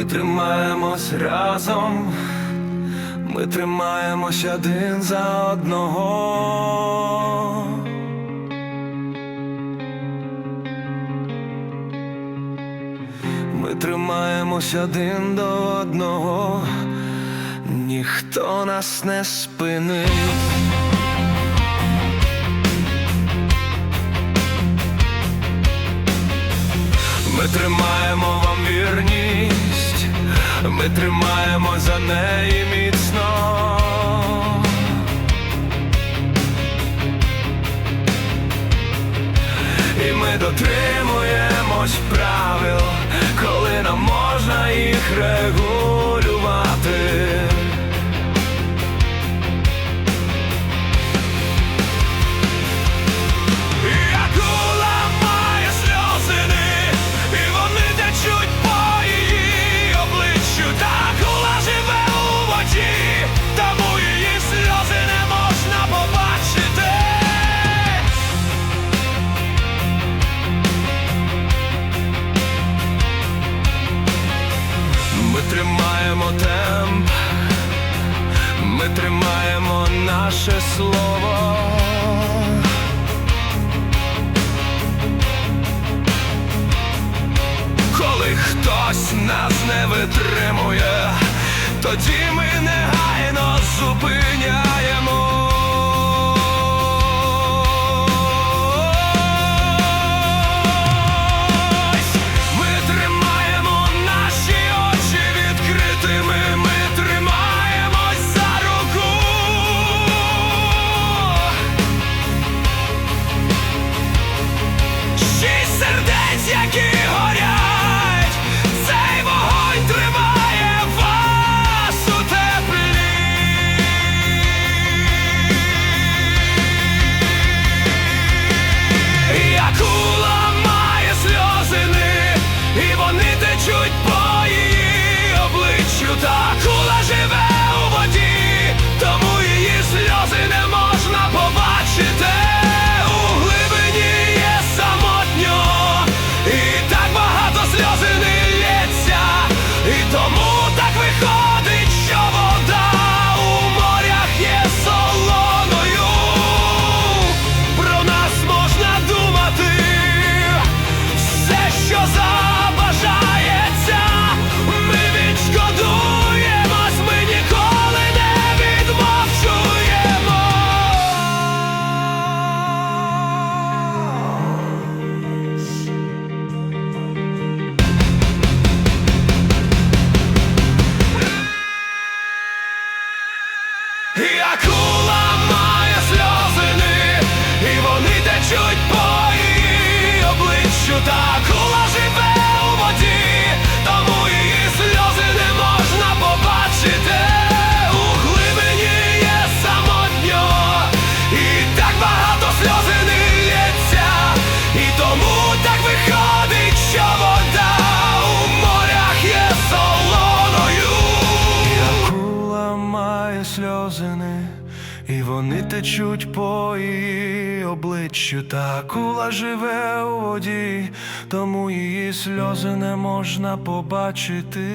Ми тримаємось разом, ми тримаємось один за одного. Ми тримаємось один до одного, ніхто нас не спинить. Ми тримаємо вам вірні ми тримаємо за неї міцно. І ми дотримуємось правил, коли нам можна їх регулювати. ми тримаємо наше слово. Коли хтось нас не витримує, тоді ми негайно. і вони течуть по її обличчю, та кула живе у воді, тому її сльози не можна побачити.